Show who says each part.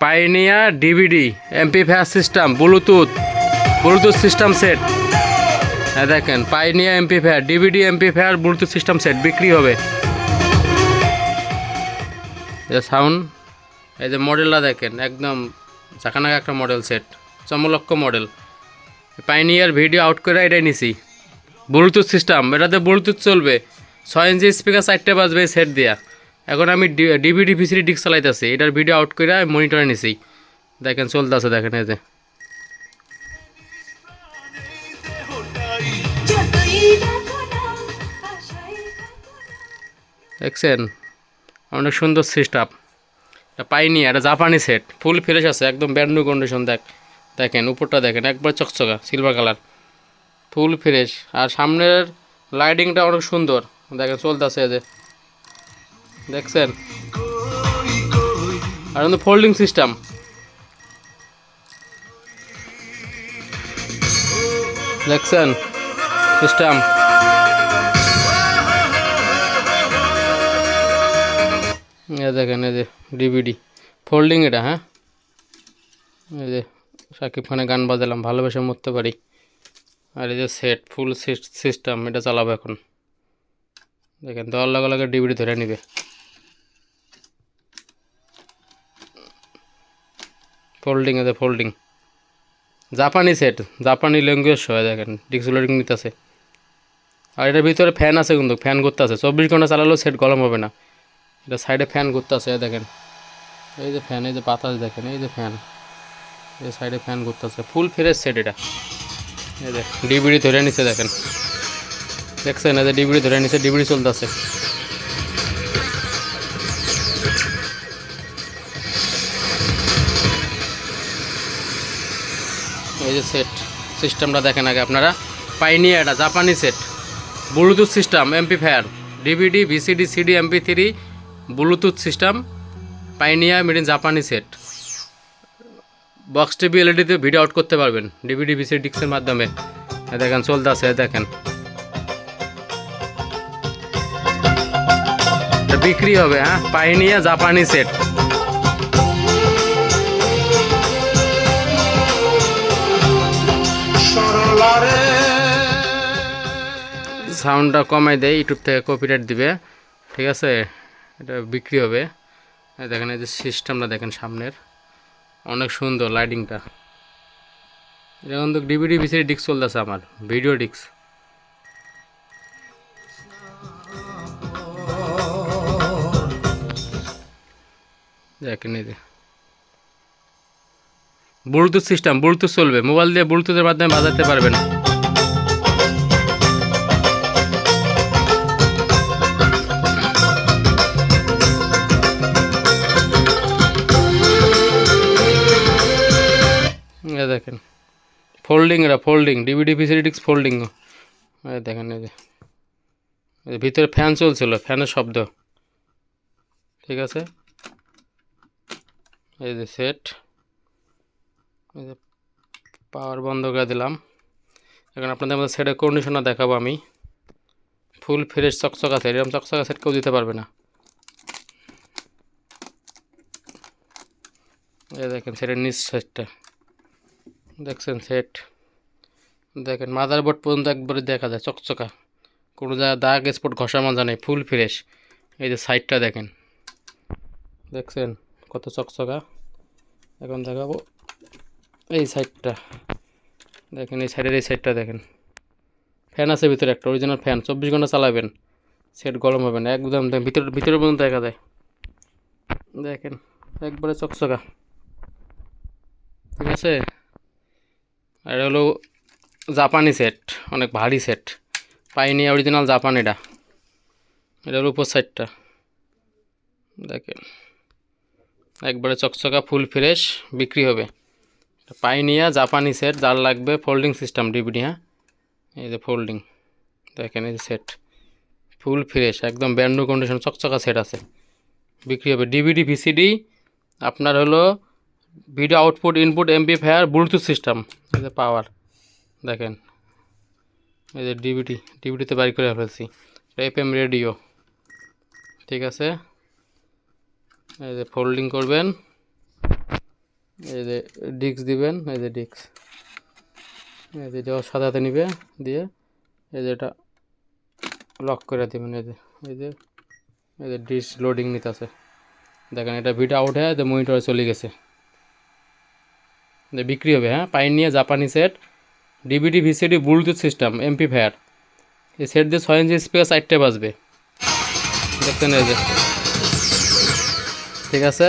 Speaker 1: Pioneer DVD, MP four system, Bluetooth Bluetooth system set. হ্যাঁ দেখেন, Pioneer MP four DVD MP four Bluetooth system set বিক্রি হবে। Sound, এই যে মডেলটা দেখেন, একদম ঝাঁকানাকা একটা মডেল সেট চমলক্ষ মডেল। পাইনিয়ার ভিডিও আউট করে এটাই নিছি। ব্লুটুথ সিস্টেম, এটাতে ব্লুটুথ চলবে, ছয় ইঞ্চি স্পিকার, চারটে বাজবে সেট দিয়া। এখন আমি ডিভিডি ভিসিডি ডিস্ক চালাইতেছি, এটার ভিডিও আউট করে আমি মনিটরে নিছি। দেখেন, চলতেছে, দেখেন, এই যে। দেখছেন? অনেক সুন্দর সিস্টেম এটা পাইনি, এটা জাপানি সেট ফুল ফ্রেশ আছে, একদম ব্যান্ড কন্ডিশন দেখ। দেখেন, উপরটা দেখেন, একবার চকচকা সিলভার কালার ফুল ফ্রেশ আর সামনের লাইটিংটা অনেক সুন্দর। দেখেন, চলতেছে যে। দেখছেন? আর ফোল্ডিং সিস্টেম। দেখছেন? সিস্টেম। এ দেখেন, এই যে ডিভিডি। ফোল্ডিং এটা হ্যাঁ? এই যে সাকিব খানের গান বাজালাম, ভালোবেসে মরতে পারি। আর এই যে সেট, ফুল সিস্টেম, এটা চালাবো এখন। দেখেন দল লাগা লাগে ডিভিডি ধরে নিবে। ফোল্ডিং আছে ফোল্ডিং জাপানি সেট জাপানি ল্যাঙ্গুয়েজ হয়, দেখেন ডিক্সুলারিং নিতেছে। আর এটার ভিতরে ফ্যান আছে কিন্তু ফ্যান করতে আছে চব্বিশ ঘণ্টা চালালেও সেট গরম হবে না। এটা সাইডে ফ্যান ঘুরতেছে দেখেন। এই যে ফ্যান এই যে বাতাস, দেখেন, এই যে ফ্যান এই সাইডে ফ্যান ঘুরতেছে ফুল ফ্রেশ সেট এটা। এই যে ডিবিডি ধরে নিছে, দেখেন। দেখছেন? এই যে ডিবিডি ধরে নিছে ডিবিডি চলতেছে। এই যে সেট সিস্টেমটা দেখেন আগে আপনারা। পাইনিয়া এটা জাপানি set Bluetooth system MP fire DVD VCD CD MP three Bluetooth system পাইনিয়া made in জাপানি set box TV এলইডিতে video out করতে পারবেন ডিভিডি ভিসিডি ডিক্সের মাধ্যমে। দেখেন চলতে আছে দেখেন। বিক্রি হবে হ্যাঁ? পাইনিয়া জাপানি সেট সাউন্ডটা কমাই দেয় ইউটিউব থেকে কপিরাইট দিবে। ঠিক আছে? এটা বিক্রি হবে। দেখেন, এই যে সিস্টেমটা দেখেন সামনের। অনেক সুন্দর লাইটিংটা এটা কিন্তু ডিভিডি ভিসিডি ডিস্ক চলতেছে আমার। ভিডিও ডিস্ক দেখেন এই যে। ব্লুটুথ সিস্টেম ব্লুটুথ চলবে। মোবাইল দিয়ে ব্লুটুথের মাধ্যমে বাজাতে পারবেন এই দেখেন। ফোল্ডিং এটা ফোল্ডিং ডিভিডি ডিস্ক ফোল্ডিং দেখেন, এই যে। ভিতরে ফ্যান চলছিল ফ্যানের শব্দ। ঠিক আছে? এই যে সেট পাওয়ার বন্ধ করে দিলাম। এখন আপনাদের মধ্যে সেটের কন্ডিশনার দেখাবো আমি। ফুল ফ্রেশ চকচকা সেট এরকম চকচকা সেট কেউ দিতে পারবে না। এই দেখেন সেটের নিচ সেটটা দেখছেন সেট দেখেন মাদারবোর্ড পর্যন্ত একবারে দেখা যায় চকচকা। কোনো জায়গায় দাগ স্পট ঘষা মাজা নেই ফুল ফ্রেশ এই যে সাইডটা দেখেন। দেখছেন কত চকচকা? এখন দেখাবো। এই সাইডটা দেখেন, এই সাইডের এই সাইডটা দেখেন। ফ্যান আছে ভিতরে একটা অরিজিনাল ফ্যান চব্বিশ ঘণ্টা চালাবেন। সেট গরম হবে না, একদম। ভিতরে ভিতরে পর্যন্ত দেখা যায়। দেখেন, একবারে চকচকা। ঠিক আছে? আর হলো জাপানি সেট অনেক ভারী সেট পাইনি অরিজিনাল জাপান এটা। এটা হলো উপর সাইডটা দেখেন, একবারে চকচকা ফুল ফ্রেশ বিক্রি হবে। পাইনিয়া জাপানি সেট যার লাগবে ফোল্ডিং সিস্টেম ডিভিডি হ্যাঁ? এই যে ফোল্ডিং দেখেন এই যে সেট ফুল ফ্রেশ একদম ব্যান্ড কন্ডিশন চকচকা সেট আছে। বিক্রি হবে ডিভিডি ভিসিডি আপনার হলো video output input MP four Bluetooth system এই যে পাওয়ার দেখেন। এই যে ডিভিডি ডিভিডিতে বাড়ি করে ফেলছি। এফ এম রেডিও ঠিক আছে? এই যে ফোল্ডিং করবেন। এই যে ডিক্স দিবেন, এই যে ডিক্স এই যে সাথে সাথে নিবে, দিয়ে এই যে এটা লক করে দিবেন, এই যে এই যে এই যে ডিস লোডিং নিতেছে। দেখেন, এটা ভিটা আউট হয়ে যে মনিটরে চলে গেছে। বিক্রি হবে হ্যাঁ? পাইন নিয়ে জাপানি set DVD VCD Bluetooth system MP four এই সেট দিয়ে ছয় ইঞ্চি স্পিকার চারটে বাজবে। দেখছেন এই যে। ঠিক আছে?